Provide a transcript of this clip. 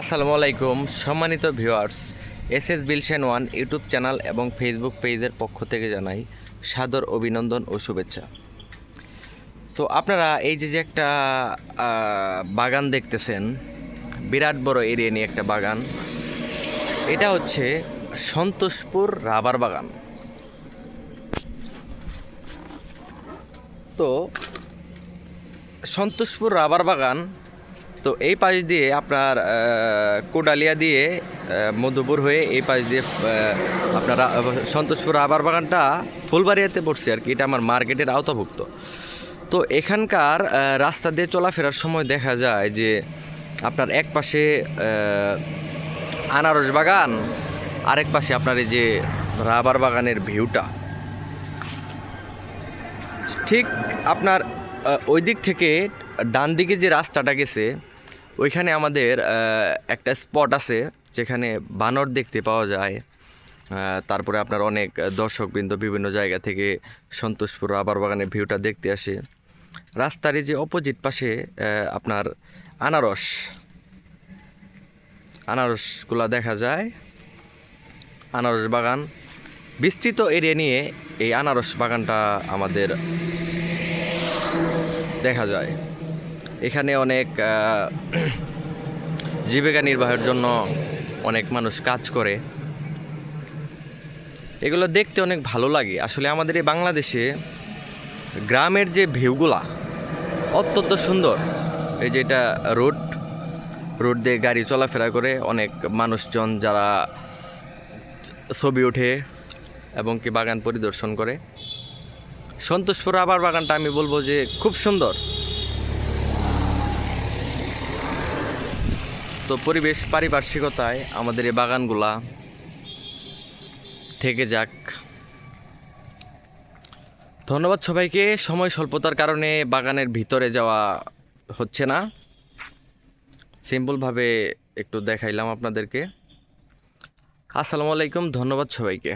আসসালামু আলাইকুম, সম্মানিত ভিউয়ার্স এস এস বিলশন ওয়ান ইউটিউব চ্যানেল এবং ফেসবুক পেজের পক্ষ থেকে জানাই সাদর অভিনন্দন ও শুভেচ্ছা। তো আপনারা এই যে যে একটা বাগান দেখতেছেন, বিরাট বড় এরিয়া নিয়ে একটা বাগান, এটা হচ্ছে সন্তোষপুর রাবার বাগান। তো সন্তোষপুর রাবার বাগান তো এই পাশ দিয়ে আপনার কোডালিয়া দিয়ে মধুপুর হয়ে এই পাশ দিয়ে আপনার সন্তোষপুর রাবার বাগানটা ফুলবাড়িয়াতে পড়ছে আর কি। এটা আমার মার্কেটের আওতাভুক্ত। তো এখানকার রাস্তা দিয়ে চলাফেরার সময় দেখা যায় যে আপনার এক পাশে আনারস বাগান, আরেক পাশে আপনার এই যে রাবার বাগানের ভিউটা। ঠিক আপনার ওই দিক থেকে ডান দিকে যে রাস্তাটা গেছে ওইখানে আমাদের একটা স্পট আছে যেখানে বানর দেখতে পাওয়া যায়। তারপরে আপনার অনেক দর্শকবৃন্দ বিভিন্ন জায়গা থেকে সন্তোষপুর আবার বাগানের ভিউটা দেখতে আসে। রাস্তার যে অপোজিট পাশে আপনার আনারস। আনারসগুলা দেখা যায়। আনারস বাগান। বিস্তৃত এরিয়া নিয়ে এই আনারস বাগানটা আমাদের দেখা যায়। এখানে অনেক জীবিকা নির্বাহের জন্য অনেক মানুষ কাজ করে। এগুলো দেখতে অনেক ভালো লাগে। আসলে আমাদের এই বাংলাদেশে গ্রামের যে ভিউগুলা অত্যন্ত সুন্দর। এই যে এটা রোড রোড দিয়ে গাড়ি চলাফেরা করে অনেক মানুষজন যারা ছবি ওঠে এবং কি বাগান পরিদর্শন করে। সন্তোষপুর আবার বাগানটা আমি বলব যে খুব সুন্দর। তো পরিবেশ পারিপার্শ্বিকতায় আমাদের এই বাগানগুলা থেকে যাক। ধন্যবাদ সবাইকে। সময় স্বল্পতার কারণে বাগানের ভিতরে যাওয়া হচ্ছে না। সিম্পলভাবে একটু দেখাইলাম আপনাদেরকে। আসসালামু আলাইকুম, ধন্যবাদ সবাইকে।